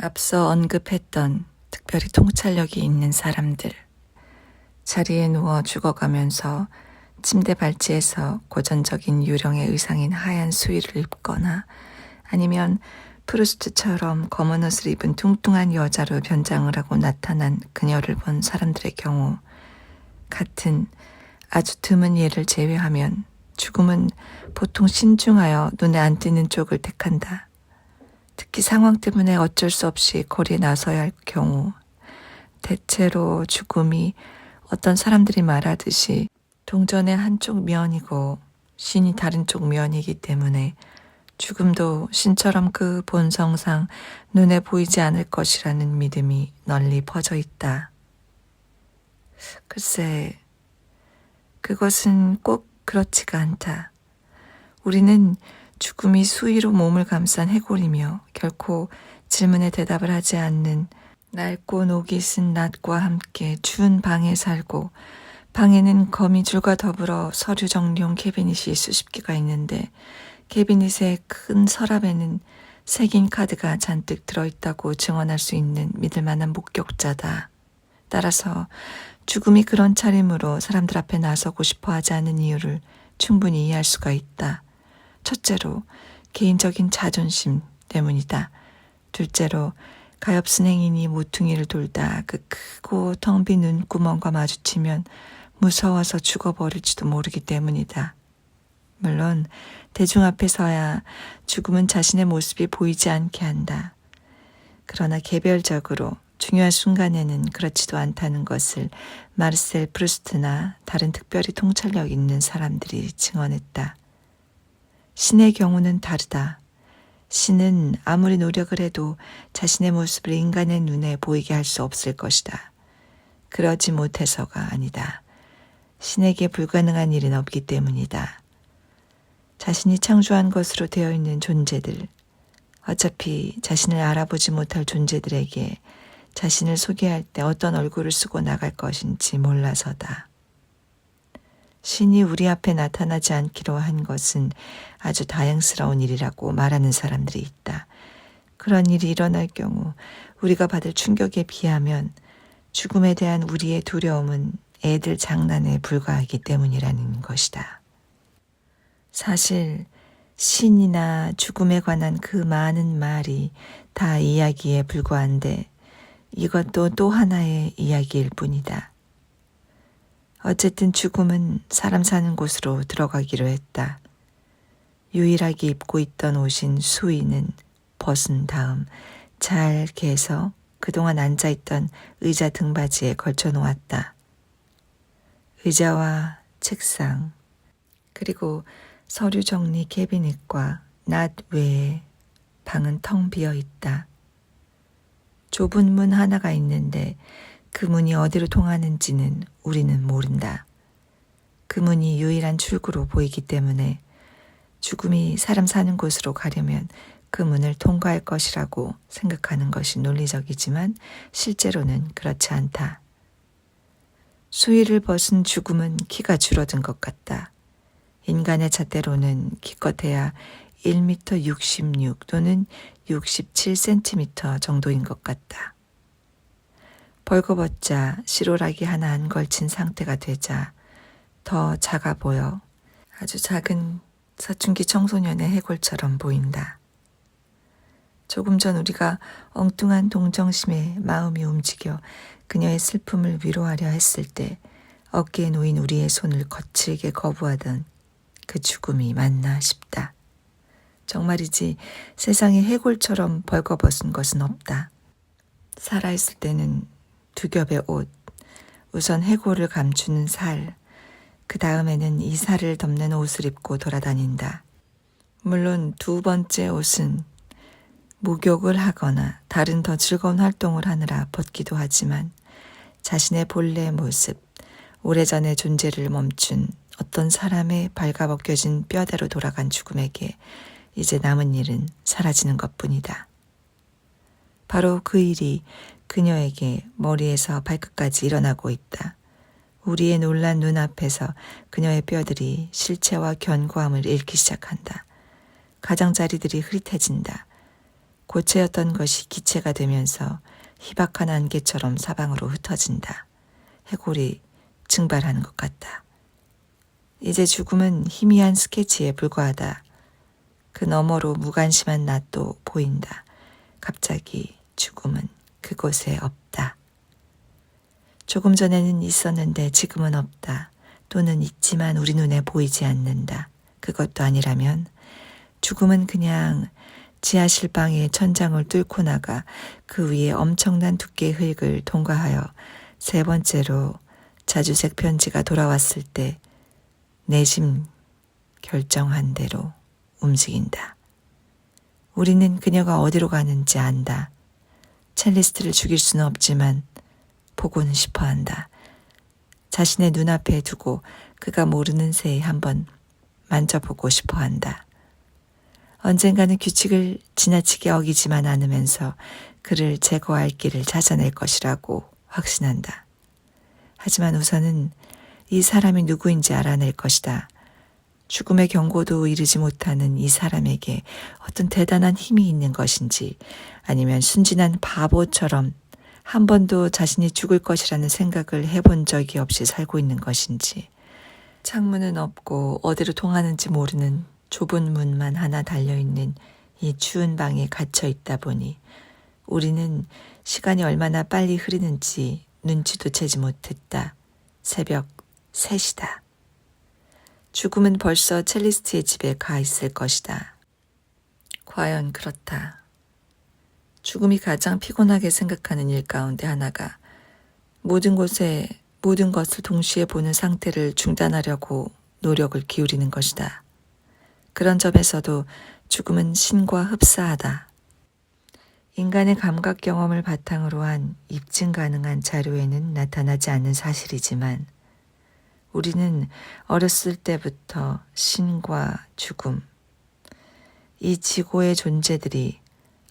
앞서 언급했던 특별히 통찰력이 있는 사람들. 자리에 누워 죽어가면서 침대 발치에서 고전적인 유령의 의상인 하얀 수의를 입거나 아니면 프루스트처럼 검은 옷을 입은 뚱뚱한 여자로 변장을 하고 나타난 그녀를 본 사람들의 경우 같은 아주 드문 예를 제외하면 죽음은 보통 신중하여 눈에 안 띄는 쪽을 택한다. 특히 상황 때문에 어쩔 수 없이 거리에 나서야 할 경우 대체로 죽음이 어떤 사람들이 말하듯이 동전의 한쪽 면이고 신이 다른 쪽 면이기 때문에 죽음도 신처럼 그 본성상 눈에 보이지 않을 것이라는 믿음이 널리 퍼져 있다. 글쎄, 그것은 꼭 그렇지가 않다. 우리는 죽음이 수위로 몸을 감싼 해골이며 결코 질문에 대답을 하지 않는 낡고 녹이 쓴 낮과 함께 추운 방에 살고 방에는 거미줄과 더불어 서류 정리용 캐비닛이 수십 개가 있는데 캐비닛의 큰 서랍에는 색인 카드가 잔뜩 들어있다고 증언할 수 있는 믿을 만한 목격자다. 따라서 죽음이 그런 차림으로 사람들 앞에 나서고 싶어 하지 않는 이유를 충분히 이해할 수가 있다. 첫째로 개인적인 자존심 때문이다. 둘째로 가엾은 행인이 모퉁이를 돌다 그 크고 텅 빈 눈구멍과 마주치면 무서워서 죽어버릴지도 모르기 때문이다. 물론 대중 앞에 서야 죽음은 자신의 모습이 보이지 않게 한다. 그러나 개별적으로 중요한 순간에는 그렇지도 않다는 것을 마르셀 프루스트나 다른 특별히 통찰력 있는 사람들이 증언했다. 신의 경우는 다르다. 신은 아무리 노력을 해도 자신의 모습을 인간의 눈에 보이게 할 수 없을 것이다. 그러지 못해서가 아니다. 신에게 불가능한 일은 없기 때문이다. 자신이 창조한 것으로 되어 있는 존재들, 어차피 자신을 알아보지 못할 존재들에게 자신을 소개할 때 어떤 얼굴을 쓰고 나갈 것인지 몰라서다. 신이 우리 앞에 나타나지 않기로 한 것은 아주 다행스러운 일이라고 말하는 사람들이 있다. 그런 일이 일어날 경우 우리가 받을 충격에 비하면 죽음에 대한 우리의 두려움은 애들 장난에 불과하기 때문이라는 것이다. 사실 신이나 죽음에 관한 그 많은 말이 다 이야기에 불과한데 이것도 또 하나의 이야기일 뿐이다. 어쨌든 죽음은 사람 사는 곳으로 들어가기로 했다. 유일하게 입고 있던 옷인 수의는 벗은 다음 잘 개서 그동안 앉아있던 의자 등받이에 걸쳐 놓았다. 의자와 책상, 그리고 서류 정리 캐비닛과 낮 외에 방은 텅 비어 있다. 좁은 문 하나가 있는데 그 문이 어디로 통하는지는 우리는 모른다. 그 문이 유일한 출구로 보이기 때문에 죽음이 사람 사는 곳으로 가려면 그 문을 통과할 것이라고 생각하는 것이 논리적이지만 실제로는 그렇지 않다. 수위를 벗은 죽음은 키가 줄어든 것 같다. 인간의 잣대로는 기껏해야 1m 66 또는 67cm 정도인 것 같다. 벌거벗자 시로라기 하나 안 걸친 상태가 되자 더 작아 보여 아주 작은 사춘기 청소년의 해골처럼 보인다. 조금 전 우리가 엉뚱한 동정심에 마음이 움직여 그녀의 슬픔을 위로하려 했을 때 어깨에 놓인 우리의 손을 거칠게 거부하던 그 죽음이 맞나 싶다. 정말이지 세상에 해골처럼 벌거벗은 것은 없다. 살아있을 때는 두 겹의 옷, 우선 해골을 감추는 살, 그 다음에는 이 살을 덮는 옷을 입고 돌아다닌다. 물론 두 번째 옷은 목욕을 하거나 다른 더 즐거운 활동을 하느라 벗기도 하지만 자신의 본래 모습, 오래전의 존재를 멈춘 어떤 사람의 발가벗겨진 뼈대로 돌아간 죽음에게 이제 남은 일은 사라지는 것 뿐이다. 바로 그 일이 그녀에게 머리에서 발끝까지 일어나고 있다. 우리의 놀란 눈앞에서 그녀의 뼈들이 실체와 견고함을 잃기 시작한다. 가장자리들이 흐릿해진다. 고체였던 것이 기체가 되면서 희박한 안개처럼 사방으로 흩어진다. 해골이 증발하는 것 같다. 이제 죽음은 희미한 스케치에 불과하다. 그 너머로 무관심한 낫도 보인다. 갑자기 죽음은 그곳에 없다. 조금 전에는 있었는데 지금은 없다. 또는 있지만 우리 눈에 보이지 않는다. 그것도 아니라면 죽음은 그냥 지하실 방의 천장을 뚫고 나가 그 위에 엄청난 두께의 흙을 통과하여 세 번째로 자주색 편지가 돌아왔을 때 내심 결정한 대로 움직인다. 우리는 그녀가 어디로 가는지 안다. 첼리스트를 죽일 수는 없지만 보고는 싶어 한다. 자신의 눈앞에 두고 그가 모르는 새에 한번 만져보고 싶어 한다. 언젠가는 규칙을 지나치게 어기지만 않으면서 그를 제거할 길을 찾아낼 것이라고 확신한다. 하지만 우선은 이 사람이 누구인지 알아낼 것이다. 죽음의 경고도 이르지 못하는 이 사람에게 어떤 대단한 힘이 있는 것인지 아니면 순진한 바보처럼 한 번도 자신이 죽을 것이라는 생각을 해본 적이 없이 살고 있는 것인지 창문은 없고 어디로 통하는지 모르는 좁은 문만 하나 달려있는 이 추운 방에 갇혀 있다 보니 우리는 시간이 얼마나 빨리 흐르는지 눈치도 채지 못했다. 새벽 3시다. 죽음은 벌써 첼리스트의 집에 가 있을 것이다. 과연 그렇다. 죽음이 가장 피곤하게 생각하는 일 가운데 하나가 모든 곳에 모든 것을 동시에 보는 상태를 중단하려고 노력을 기울이는 것이다. 그런 점에서도 죽음은 신과 흡사하다. 인간의 감각 경험을 바탕으로 한 입증 가능한 자료에는 나타나지 않는 사실이지만 우리는 어렸을 때부터 신과 죽음, 이 지고의 존재들이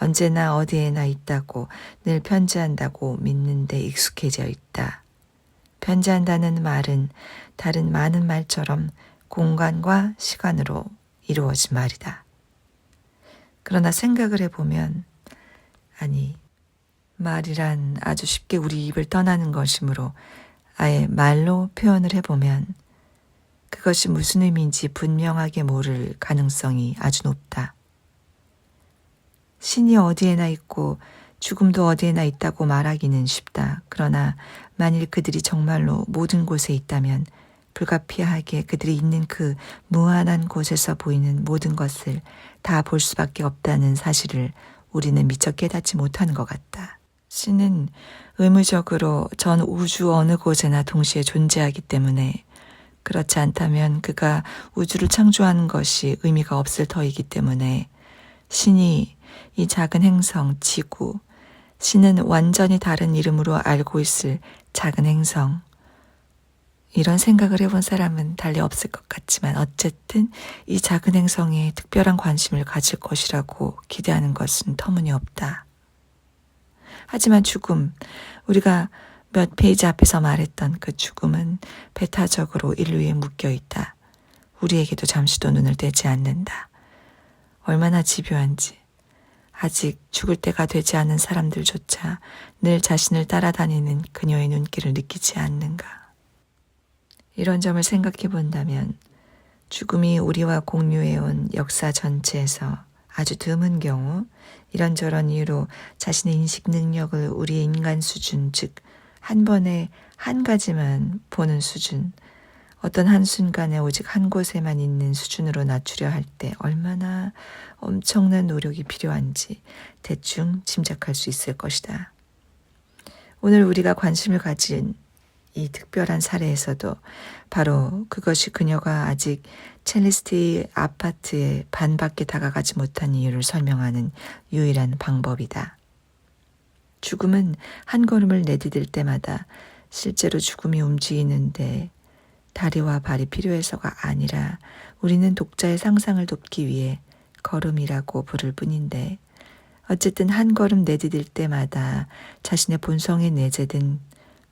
언제나 어디에나 있다고 늘 편지한다고 믿는데 익숙해져 있다. 편지한다는 말은 다른 많은 말처럼 공간과 시간으로 이루어진 말이다. 그러나 생각을 해보면, 아니, 말이란 아주 쉽게 우리 입을 떠나는 것이므로 아예 말로 표현을 해보면 그것이 무슨 의미인지 분명하게 모를 가능성이 아주 높다. 신이 어디에나 있고 죽음도 어디에나 있다고 말하기는 쉽다. 그러나 만일 그들이 정말로 모든 곳에 있다면 불가피하게 그들이 있는 그 무한한 곳에서 보이는 모든 것을 다 볼 수밖에 없다는 사실을 우리는 미처 깨닫지 못하는 것 같다. 신은 의무적으로 전 우주 어느 곳에나 동시에 존재하기 때문에 그렇지 않다면 그가 우주를 창조하는 것이 의미가 없을 터이기 때문에 신이 이 작은 행성 지구 신은 완전히 다른 이름으로 알고 있을 작은 행성 이런 생각을 해본 사람은 달리 없을 것 같지만 어쨌든 이 작은 행성에 특별한 관심을 가질 것이라고 기대하는 것은 터무니없다. 하지만 죽음, 우리가 몇 페이지 앞에서 말했던 그 죽음은 배타적으로 인류에 묶여 있다. 우리에게도 잠시도 눈을 떼지 않는다. 얼마나 집요한지. 아직 죽을 때가 되지 않은 사람들조차 늘 자신을 따라다니는 그녀의 눈길을 느끼지 않는가. 이런 점을 생각해 본다면 죽음이 우리와 공유해온 역사 전체에서 아주 드문 경우 이런저런 이유로 자신의 인식 능력을 우리의 인간 수준, 즉, 한 번에 한 가지만 보는 수준, 어떤 한순간에 오직 한 곳에만 있는 수준으로 낮추려 할 때 얼마나 엄청난 노력이 필요한지 대충 짐작할 수 있을 것이다. 오늘 우리가 관심을 가진 이 특별한 사례에서도 바로 그것이 그녀가 아직 첼리스트의 아파트의 반밖에 다가가지 못한 이유를 설명하는 유일한 방법이다. 죽음은 한 걸음을 내디딜 때마다 실제로 죽음이 움직이는데 다리와 발이 필요해서가 아니라 우리는 독자의 상상을 돕기 위해 걸음이라고 부를 뿐인데 어쨌든 한 걸음 내디딜 때마다 자신의 본성에 내재된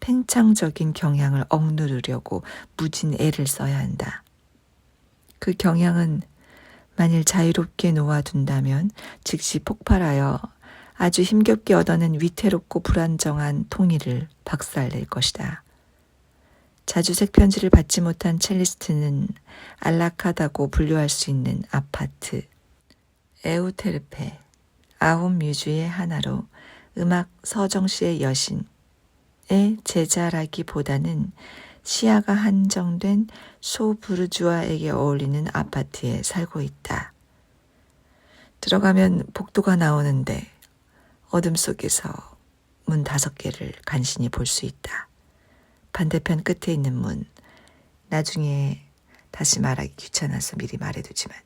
팽창적인 경향을 억누르려고 무진 애를 써야 한다. 그 경향은 만일 자유롭게 놓아둔다면 즉시 폭발하여 아주 힘겹게 얻어낸 위태롭고 불안정한 통일을 박살낼 것이다. 자주색 편지를 받지 못한 첼리스트는 안락하다고 분류할 수 있는 아파트, 에우테르페, 아홉 뮤즈의 하나로 음악 서정시의 여신 의 제자라기보다는 시야가 한정된 소부르주아에게 어울리는 아파트에 살고 있다. 들어가면 복도가 나오는데 어둠 속에서 문 다섯 개를 간신히 볼 수 있다. 반대편 끝에 있는 문, 나중에 다시 말하기 귀찮아서 미리 말해두지만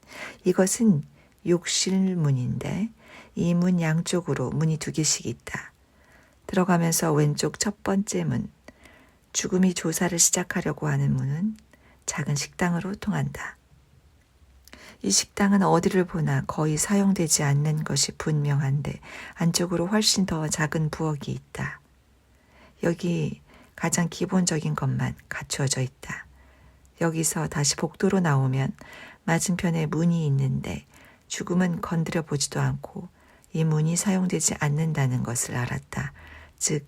이것은 욕실 문인데 이 문 양쪽으로 문이 두 개씩 있다. 들어가면서 왼쪽 첫 번째 문, 죽음이 조사를 시작하려고 하는 문은 작은 식당으로 통한다. 이 식당은 어디를 보나 거의 사용되지 않는 것이 분명한데 안쪽으로 훨씬 더 작은 부엌이 있다. 여기 가장 기본적인 것만 갖추어져 있다. 여기서 다시 복도로 나오면 맞은편에 문이 있는데 죽음은 건드려 보지도 않고 이 문이 사용되지 않는다는 것을 알았다. 즉,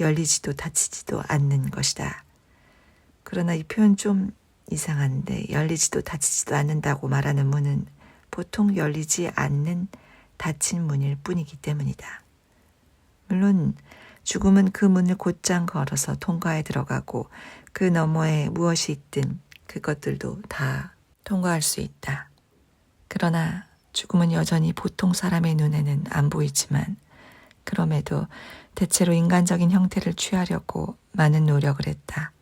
열리지도 닫히지도 않는 것이다. 그러나 이 표현 좀 이상한데 열리지도 닫히지도 않는다고 말하는 문은 보통 열리지 않는 닫힌 문일 뿐이기 때문이다. 물론 죽음은 그 문을 곧장 걸어서 통과해 들어가고 그 너머에 무엇이 있든 그것들도 다 통과할 수 있다. 그러나 죽음은 여전히 보통 사람의 눈에는 안 보이지만 그럼에도 대체로 인간적인 형태를 취하려고 많은 노력을 했다.